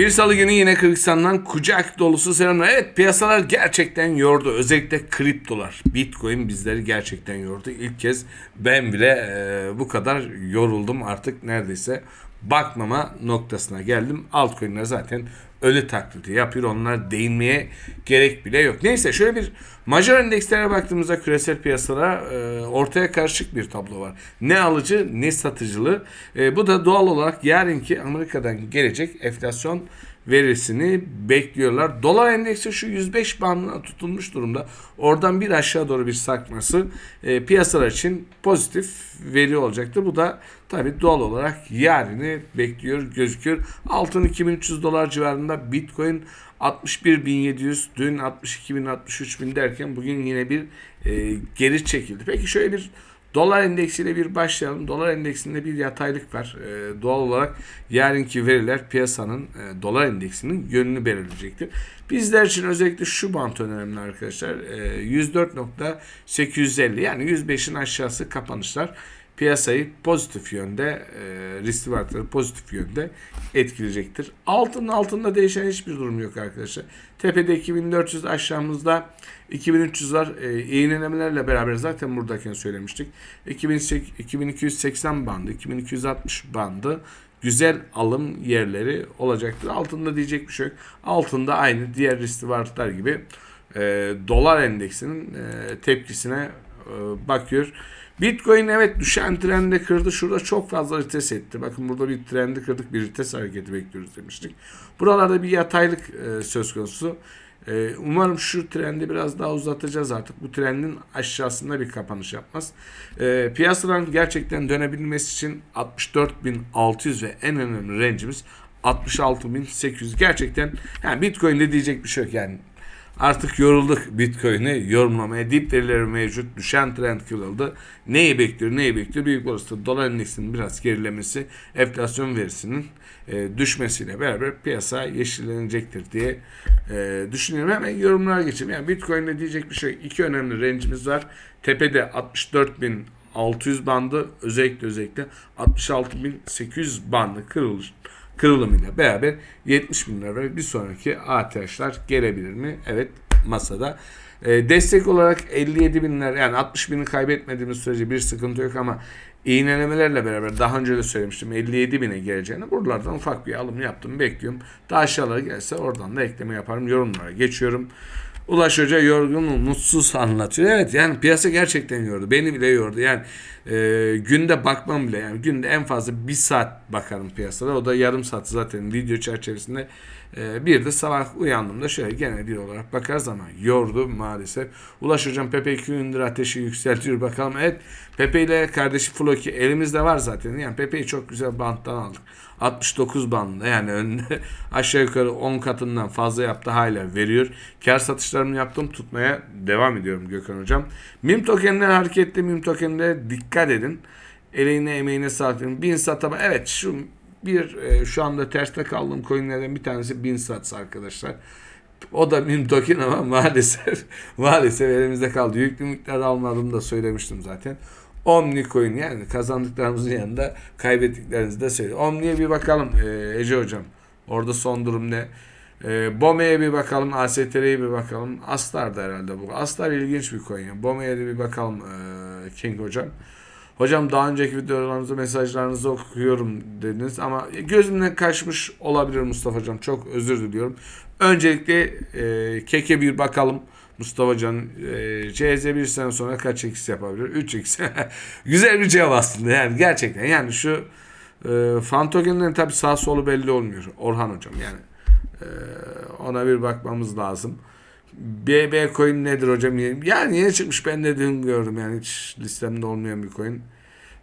Bir salı günü yine Kırgızistan'dan kucak dolusu selamlar. Evet piyasalar gerçekten yordu. Özellikle kriptolar. Bitcoin bizleri gerçekten yordu. İlk kez ben bile e, bu kadar yoruldum artık neredeyse bakmama noktasına geldim. Altcoin'ler zaten ölü taklidi yapıyor. Onlar değinmeye gerek bile yok. Neyse şöyle bir major endekslere baktığımızda küresel piyasalara e, ortaya karışık bir tablo var. Ne alıcı ne satıcılı. E, bu da doğal olarak yarınki Amerika'dan gelecek enflasyon verisini bekliyorlar. Dolar endeksi şu 105 bandına tutulmuş durumda. Oradan bir aşağı doğru bir sarkması e, piyasalar için pozitif veri olacaktır. Bu da tabii doğal olarak yarını bekliyor gözüküyor. Altın 2300 dolar civarında Bitcoin 61.700 dün 62.000 63.000 derken bugün yine bir e, geri çekildi. Peki şöyle bir Dolar endeksiyle bir başlayalım. Dolar endeksinde bir yataylık var. Ee, doğal olarak yarınki veriler piyasanın e, dolar endeksinin yönünü belirleyecektir. Bizler için özellikle şu bant önemli arkadaşlar. E, 104.850 yani 105'in aşağısı kapanışlar piyasayı pozitif yönde, e, riskli varlıkları pozitif yönde etkileyecektir. Altının altında değişen hiçbir durum yok arkadaşlar. Tepede 2400 aşağımızda 2300 var. E, iğnelemelerle beraber zaten buradayken söylemiştik. 2280 bandı, 2260 bandı güzel alım yerleri olacaktır. Altında diyecek bir şey yok. Altında aynı diğer riskli varlıklar gibi e, dolar endeksinin e, tepkisine e, bakıyor. Bitcoin evet düşen trendi kırdı. Şurada çok fazla vites etti. Bakın burada bir trendi kırdık. Bir vites hareketi bekliyoruz demiştik. Buralarda bir yataylık e, söz konusu. E, umarım şu trendi biraz daha uzatacağız artık. Bu trendin aşağısında bir kapanış yapmaz. E, piyasaların gerçekten dönebilmesi için 64.600 ve en önemli range'imiz 66.800. Gerçekten yani Bitcoin'de diyecek bir şey yok yani. Artık yorulduk Bitcoin'i yorumlamaya. Dip verileri mevcut. Düşen trend kırıldı. Neyi bekliyor? Neyi bekliyor? Büyük olasılıkla dolar endeksinin biraz gerilemesi, enflasyon verisinin e, düşmesiyle beraber piyasa yeşillenecektir diye e, düşünüyorum. Hemen yorumlara geçeyim. Yani Bitcoin'de diyecek bir şey. iki önemli range'imiz var. Tepede 64.600 bandı özellikle özellikle 66.800 bandı kırılır kırılımıyla beraber 70 bin lira ve bir sonraki ATH'lar gelebilir mi? Evet masada. E, destek olarak 57 binler yani 60 bini kaybetmediğimiz sürece bir sıkıntı yok ama iğnelemelerle beraber daha önce de söylemiştim 57 bine geleceğini buralardan ufak bir alım yaptım bekliyorum. Daha aşağılara gelse oradan da ekleme yaparım yorumlara geçiyorum. Ulaş Hoca yorgun, mutsuz anlatıyor. Evet yani piyasa gerçekten yordu. Beni bile yordu. Yani e, günde bakmam bile yani günde en fazla bir saat bakarım piyasada. O da yarım saat zaten video çerçevesinde. E, bir de sabah uyandığımda şöyle genel bir olarak bakarız ama yordu maalesef. Ulaş Hocam Pepe 2 gündür ateşi yükseltiyor bakalım. Evet Pepe ile kardeşi Floki elimizde var zaten. Yani Pepe'yi çok güzel banttan aldık. 69 bandında yani önünde aşağı yukarı 10 katından fazla yaptı hala veriyor. Kar satışlarımı yaptım tutmaya devam ediyorum Gökhan Hocam. Mim tokenler hareketli mim tokenlere dikkat edin. Eline emeğine sağlık. Bin satama evet şu bir e, şu anda terste kaldığım coinlerden bir tanesi bin sats arkadaşlar. O da mim token ama maalesef maalesef elimizde kaldı. Yüklü miktar almadığımı da söylemiştim zaten. Omni coin yani kazandıklarımızın yanında kaybettiklerinizi de söylüyor. Omni'ye bir bakalım e, Ece hocam. Orada son durum ne? E, Bome'ye bir bakalım. ASTR'ye bir bakalım. Astar da herhalde bu. Astar ilginç bir coin. Bome'ye de bir bakalım e, King hocam. Hocam daha önceki videolarınızı mesajlarınızı okuyorum dediniz ama gözümden kaçmış olabilir Mustafa hocam. Çok özür diliyorum. Öncelikle e, keke bir bakalım. Mustafa Can e, CZ bir sene sonra kaç x yapabilir? 3x. Güzel bir cevap aslında yani gerçekten. Yani şu e, fantogenlerin tabi sağ solu belli olmuyor. Orhan hocam yani. E, ona bir bakmamız lazım. BB coin nedir hocam? Yani yeni çıkmış ben de dün gördüm yani hiç listemde olmayan bir coin.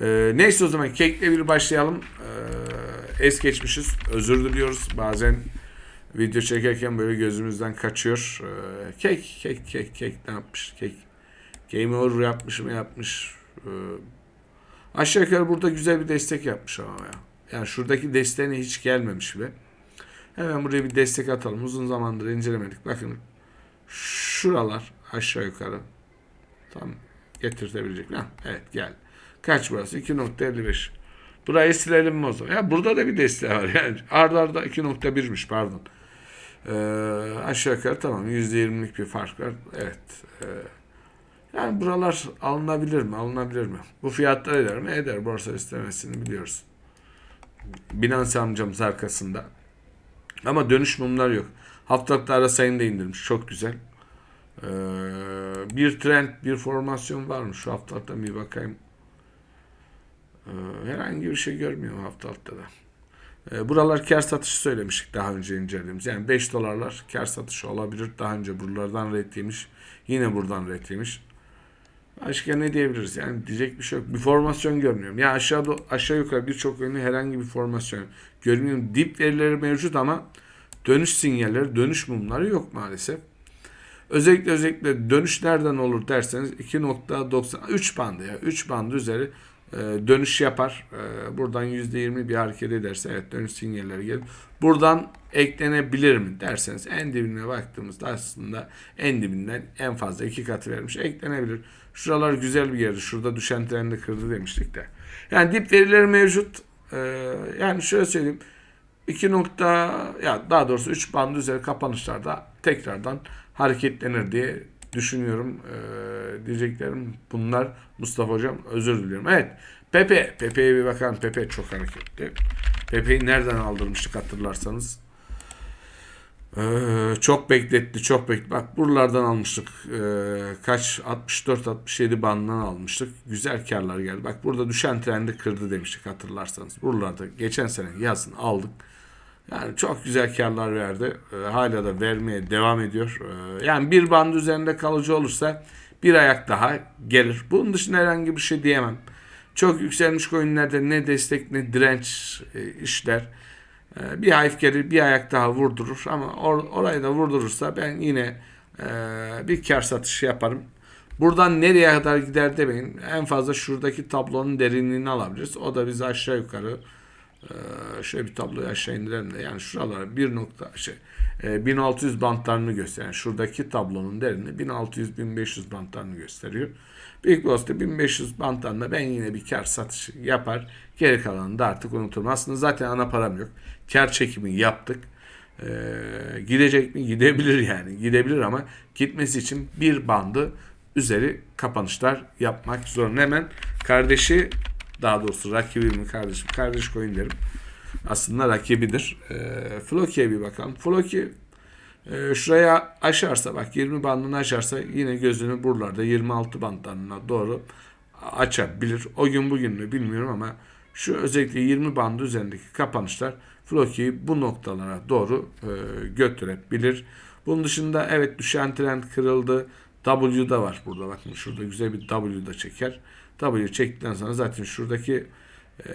E, neyse o zaman kekle bir başlayalım. E, es geçmişiz. Özür diliyoruz. Bazen video çekerken böyle gözümüzden kaçıyor. Ee, kek, kek, kek, kek ne yapmış? Kek. Game over yapmış mı yapmış. Ee, aşağı yukarı burada güzel bir destek yapmış ama ya. Yani şuradaki desteğine hiç gelmemiş bile. Hemen buraya bir destek atalım. Uzun zamandır incelemedik. Bakın şuralar aşağı yukarı tam getirtebilecek. Ha, evet gel. Kaç burası? 2.55. Burayı silelim mi o zaman? Ya burada da bir desteği var. Yani arda arda 2.1'miş pardon. Ee, aşağı yukarı tamam %20'lik bir fark var. Evet. Ee, yani buralar alınabilir mi? Alınabilir mi? Bu fiyatlar eder mi? Eder. Borsa istemesini biliyoruz. Binance amcamız arkasında. Ama dönüş mumlar yok. Haftalıkta ara sayını da indirmiş. Çok güzel. Ee, bir trend, bir formasyon var mı? Şu haftalıkta bir bakayım. Ee, herhangi bir şey görmüyorum haftalıkta da. Ee, buralar kar satışı söylemiştik daha önce incelediğimiz. Yani 5 dolarlar kar satışı olabilir. Daha önce buralardan red. Yine buradan red. Başka ne diyebiliriz? Yani diyecek bir şey yok. Bir formasyon görmüyorum. Ya aşağıda aşağı yukarı birçok yönlü herhangi bir formasyon görmüyorum. Dip verileri mevcut ama dönüş sinyalleri, dönüş mumları yok maalesef. Özellikle özellikle dönüş nereden olur derseniz 2.90 3 bandı ya 3 bandı üzeri e, dönüş yapar. E, buradan %20 bir hareket ederse evet dönüş sinyalleri gelir. Buradan eklenebilir mi derseniz en dibine baktığımızda aslında en dibinden en fazla iki katı vermiş. Eklenebilir. Şuralar güzel bir yerdi. Şurada düşen trendi kırdı demiştik de. Yani dip verileri mevcut. E, yani şöyle söyleyeyim. 2 nokta ya daha doğrusu 3 bandı üzeri kapanışlarda tekrardan hareketlenir diye düşünüyorum. Ee, diyeceklerim bunlar. Mustafa Hocam özür diliyorum. Evet. Pepe. Pepe'ye bir bakalım. Pepe çok hareketli. Pepe'yi nereden aldırmıştık hatırlarsanız. Ee, çok bekletti. Çok bekletti. Bak buralardan almıştık. Ee, kaç? 64-67 bandından almıştık. Güzel karlar geldi. Bak burada düşen trendi kırdı demiştik hatırlarsanız. Buralarda geçen sene yazın aldık. Yani çok güzel karlar verdi. E, hala da vermeye devam ediyor. E, yani bir band üzerinde kalıcı olursa bir ayak daha gelir. Bunun dışında herhangi bir şey diyemem. Çok yükselmiş coinlerde ne destek ne direnç e, işler. E, bir hafif gelir bir ayak daha vurdurur ama or, orayı da vurdurursa ben yine e, bir kar satışı yaparım. Buradan nereye kadar gider demeyin. En fazla şuradaki tablonun derinliğini alabiliriz. O da bizi aşağı yukarı ee, şöyle bir tabloyu aşağı indirelim de yani şuralara bir nokta şey e, 1600 bantlarını gösteren şuradaki tablonun derinliği 1600-1500 bantlarını gösteriyor. Big Boss'ta 1500 bantlarında ben yine bir kar satışı yapar. Geri kalanını da artık unuturum. Aslında zaten ana param yok. Kar çekimi yaptık. Ee, gidecek mi? Gidebilir yani. Gidebilir ama gitmesi için bir bandı üzeri kapanışlar yapmak zorunda. Hemen kardeşi daha doğrusu rakibim kardeşim. Kardeş coin derim. Aslında rakibidir. E, Floki'ye bir bakalım. Floki e, şuraya aşarsa bak 20 bandını aşarsa yine gözünü buralarda 26 bandlarına doğru açabilir. O gün bugün mü bilmiyorum ama şu özellikle 20 bandı üzerindeki kapanışlar Floki'yi bu noktalara doğru e, götürebilir. Bunun dışında evet düşen trend kırıldı. W da var burada bakın şurada güzel bir W da çeker. W çektikten sonra zaten şuradaki e,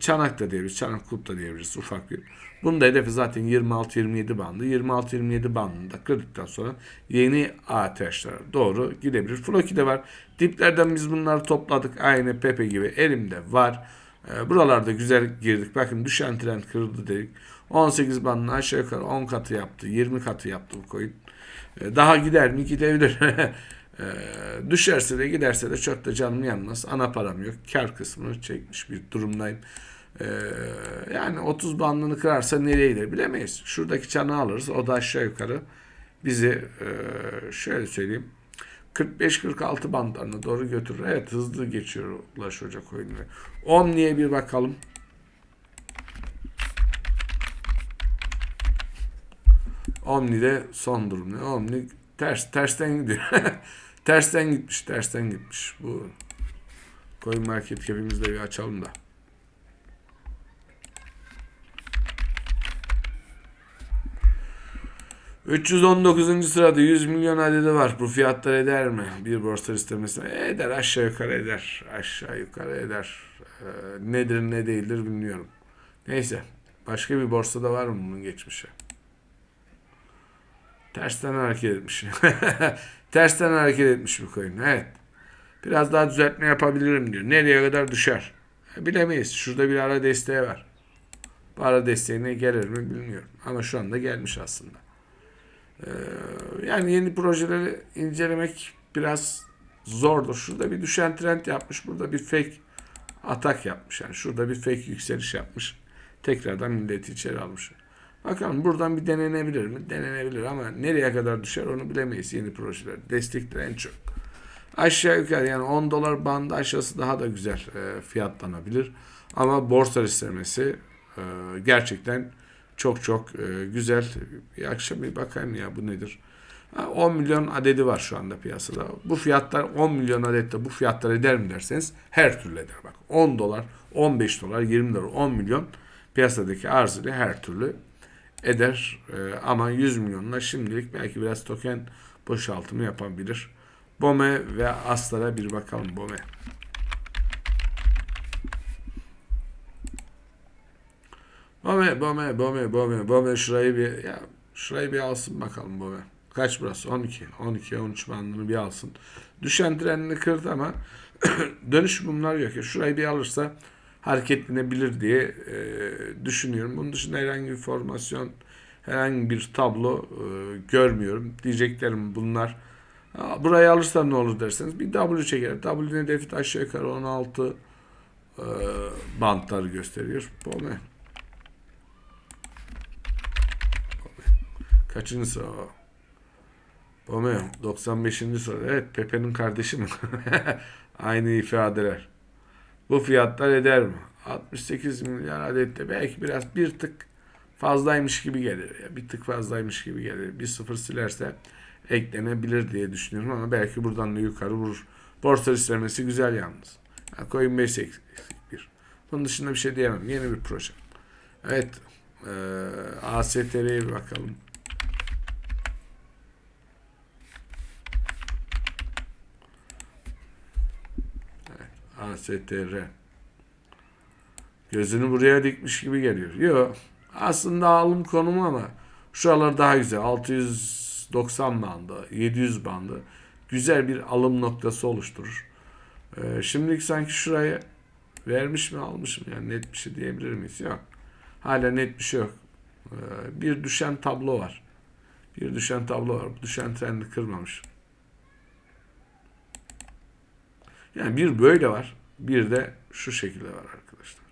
çanak da diyebiliriz. Çanak kulp da diyebiliriz. Ufak bir. Bunun da hedefi zaten 26-27 bandı. 26-27 bandını da kırdıktan sonra yeni ATH'lara doğru gidebilir. Floki de var. Diplerden biz bunları topladık. Aynı Pepe gibi elimde var. E, buralarda güzel girdik. Bakın düşen trend kırıldı dedik. 18 bandını aşağı yukarı 10 katı yaptı. 20 katı yaptı bu coin. E, daha gider mi? Gidebilir. Ee, düşerse de giderse de çok da canım yanmaz. Ana param yok. Kar kısmını çekmiş bir durumdayım. Ee, yani 30 bandını kırarsa nereye gider bilemeyiz. Şuradaki çanı alırız. O da aşağı yukarı bizi e, şöyle söyleyeyim 45-46 bandlarına doğru götürür. Evet hızlı geçiyor Ulaş Hoca coin'leri. Omni'ye bir bakalım. Omni'de son durum ne? Omni ters tersten gidiyor. tersten gitmiş, tersten gitmiş. Bu coin market cap'imizde bir açalım da. ...319. sırada 100 milyon adedi var. Bu fiyatlar eder mi? Bir borsa istemesine eder. Aşağı yukarı eder. Aşağı yukarı eder. Ee, nedir ne değildir bilmiyorum. Neyse. Başka bir borsada var mı bunun geçmişi? Tersten hareket etmiş. Tersten hareket etmiş bu coin. Evet. Biraz daha düzeltme yapabilirim diyor. Nereye kadar düşer? Bilemeyiz. Şurada bir ara desteği var. Bu ara desteğine gelir mi bilmiyorum. Ama şu anda gelmiş aslında. Ee, yani yeni projeleri incelemek biraz zordur. Şurada bir düşen trend yapmış. Burada bir fake atak yapmış. Yani şurada bir fake yükseliş yapmış. Tekrardan milleti içeri almış. Bakalım buradan bir denenebilir mi? Denenebilir ama nereye kadar düşer onu bilemeyiz yeni projeler. Destekler en çok. Aşağı yukarı yani 10 dolar bandı aşağısı daha da güzel e, fiyatlanabilir. Ama borsa istemesi e, gerçekten çok çok e, güzel. Bir akşam bir bakayım ya bu nedir? Ha, 10 milyon adedi var şu anda piyasada. Bu fiyatlar 10 milyon adette bu fiyatlar eder mi derseniz her türlü eder. Bak 10 dolar, 15 dolar, 20 dolar, 10 milyon piyasadaki arz ile her türlü eder. E, ama 100 milyonla şimdilik belki biraz token boşaltımı yapabilir. Bome ve Aslar'a bir bakalım Bome. Bome, Bome, Bome, Bome, Bome şurayı bir ya şurayı bir alsın bakalım Bome. Kaç burası? 12. 12, 13 bandını bir alsın. Düşen trenini kırdı ama dönüş bunlar yok. ya. Şurayı bir alırsa hareketlenebilir diye e, düşünüyorum. Bunun dışında herhangi bir formasyon, herhangi bir tablo e, görmüyorum. Diyeceklerim bunlar. Ha, Burayı alırsam ne olur derseniz bir W çeker. W'nin hedefi de aşağı yukarı 16 e, bantları gösteriyor. Bome. Kaçıncı sıra o? Bome 95. sıra. Evet Pepe'nin kardeşi mi? Aynı ifadeler. Bu fiyatlar eder mi? 68 milyar adette belki biraz bir tık fazlaymış gibi gelir. Bir tık fazlaymış gibi gelir. Bir sıfır silerse eklenebilir diye düşünüyorum ama belki buradan da yukarı vurur. Borsa istemesi güzel yalnız. Yani Coinbase eksik bir. Bunun dışında bir şey diyemem. Yeni bir proje. Evet. Ee, ASTR'ye bir bakalım. ASTR. Gözünü buraya dikmiş gibi geliyor. Yok. Aslında alım konumu ama şuralar daha güzel. 690 bandı, 700 bandı. Güzel bir alım noktası oluşturur. Ee, şimdilik sanki şuraya vermiş mi almış mı? Yani net bir şey diyebilir miyiz? Yok. Hala net bir şey yok. Ee, bir düşen tablo var. Bir düşen tablo var. Bu düşen trendi kırmamış. Yani bir böyle var. Bir de şu şekilde var arkadaşlar.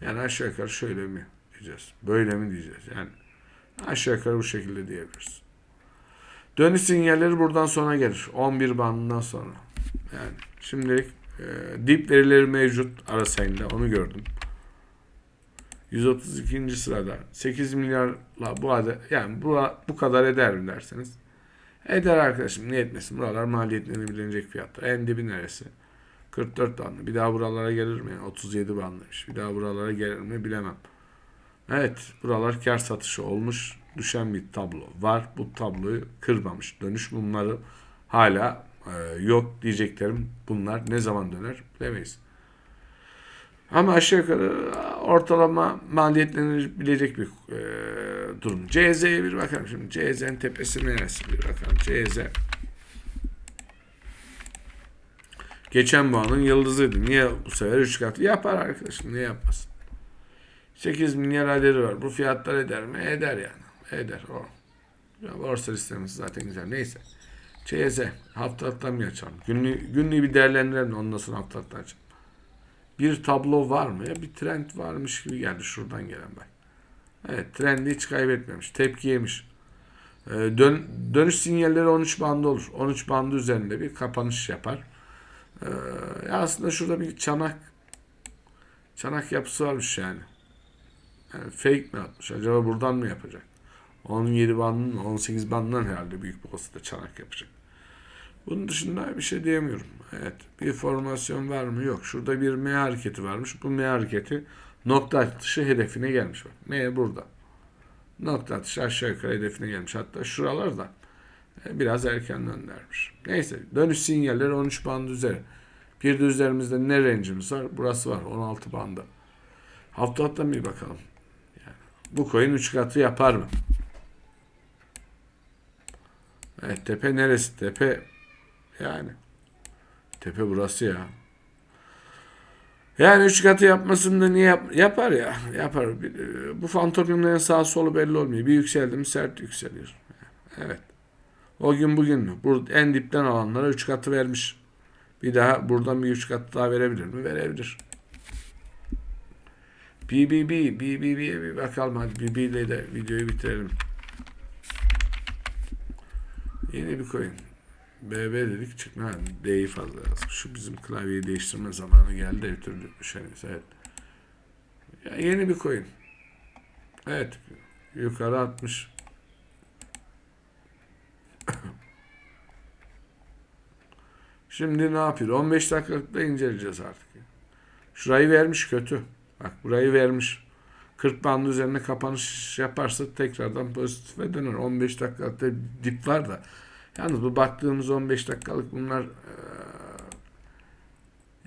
Yani aşağı yukarı şöyle mi diyeceğiz? Böyle mi diyeceğiz? Yani aşağı yukarı bu şekilde diyebiliriz. Dönüş sinyalleri buradan sonra gelir. 11 bandından sonra. Yani şimdilik e, dip verileri mevcut ara sayında onu gördüm. 132. sırada 8 milyarla bu adet yani bu, bu kadar eder mi derseniz eder arkadaşım niye etmesin buralar maliyetlenebilecek fiyatlar. En dibi neresi? 44 bandı. Bir daha buralara gelir mi? 37 bandıymış bir daha buralara gelir mi bilemem. Evet buralar kar satışı olmuş. Düşen bir tablo var. Bu tabloyu kırmamış. Dönüş bunları hala e, yok diyeceklerim. Bunlar ne zaman döner? Bilemeyiz ama aşağı yukarı ortalama maliyetlenebilecek bir e, durum. CZ'ye bir bakalım şimdi. CZ'nin tepesi neresi bir bakalım. CZ. Geçen bu yıldızıydı. Niye bu sefer 3 katı? Yapar arkadaşım. Niye yapmasın? 8 milyar aderi var. Bu fiyatlar eder mi? Eder yani. Eder o. Ya borsa listemiz zaten güzel. Neyse. CZ. Haftalıktan mı açalım? Günlüğü, günlüğü bir değerlendirelim. Ondan sonra haftalıktan açalım bir tablo var mı? Ya bir trend varmış gibi geldi şuradan gelen bak. Evet trendi hiç kaybetmemiş. Tepki yemiş. Ee, dön, dönüş sinyalleri 13 bandı olur. 13 bandı üzerinde bir kapanış yapar. Ee, aslında şurada bir çanak çanak yapısı varmış yani. yani. Fake mi atmış? Acaba buradan mı yapacak? 17 bandının 18 bandından herhalde büyük babası da çanak yapacak. Bunun dışında bir şey diyemiyorum. Evet. Bir formasyon var mı? Yok. Şurada bir M hareketi varmış. Bu M hareketi nokta atışı hedefine gelmiş. Bak. M burada. Nokta atışı aşağı yukarı hedefine gelmiş. Hatta şuralar da e, biraz erken göndermiş. Neyse. Dönüş sinyalleri 13 bandı üzeri. Bir de üzerimizde ne range'imiz var? Burası var. 16 bandı. Haftalıktan bir bakalım. Yani bu coin 3 katı yapar mı? Evet tepe neresi? Tepe yani. Tepe burası ya. Yani üç katı yapmasını da niye yap yapar ya? Yapar. e, Bu fantomimlerin sağ solu belli olmuyor. Bir yükseldi mi sert yükseliyor. Evet. O gün bugün mü? Burada en dipten alanlara üç katı vermiş. Bir daha buradan bir üç kat daha verebilir mi? Verebilir. BBB, BBB'ye bir bakalım hadi BB ile de videoyu bitirelim. Yeni bir coin. BB dedik çıkma. D'yi fazla yazmış. Şu bizim klavyeyi değiştirme zamanı geldi. Bir türlü düşeniz. Evet. Ya yeni bir coin. Evet. Yukarı atmış. Şimdi ne yapıyor? 15 dakikalıkta inceleyeceğiz artık. Şurayı vermiş kötü. Bak burayı vermiş. 40 bandı üzerine kapanış yaparsa tekrardan pozitife döner. 15 dakikalıkta dip var da. Yalnız bu baktığımız 15 dakikalık bunlar eee,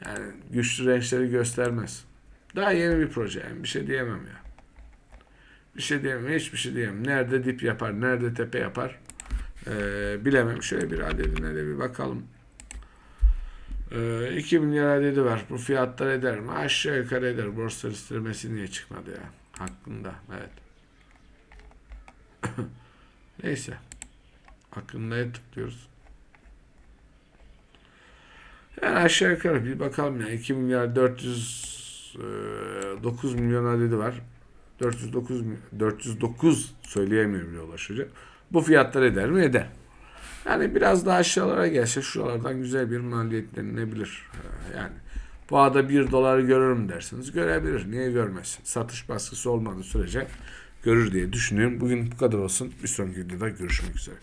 yani güçlü rençleri göstermez. Daha yeni bir proje yani bir şey diyemem ya. Bir şey diyemem. Hiçbir şey diyemem. Nerede dip yapar, nerede tepe yapar eee, bilemem. Şöyle bir adedine de bir bakalım. Ee, 2 milyar adedi var. Bu fiyatlar eder mi? Aşağı yukarı eder. Borsa listlemesi niye çıkmadı ya? Hakkında. Evet. Neyse. Hakkında'ya tıklıyoruz. Yani aşağı yukarı bir bakalım ya. 2 milyar 409 milyon adedi var. 409 mi- 409 söyleyemiyorum bile ulaşacak. Bu fiyatlar eder mi? Eder. Yani biraz daha aşağılara gelse şuralardan güzel bir maliyetlenilebilir. Ee, Yani bu ada 1 doları görürüm derseniz görebilir. Niye görmesin? Satış baskısı olmadığı sürece görür diye düşünüyorum. Bugün bu kadar olsun. Bir sonraki videoda görüşmek üzere.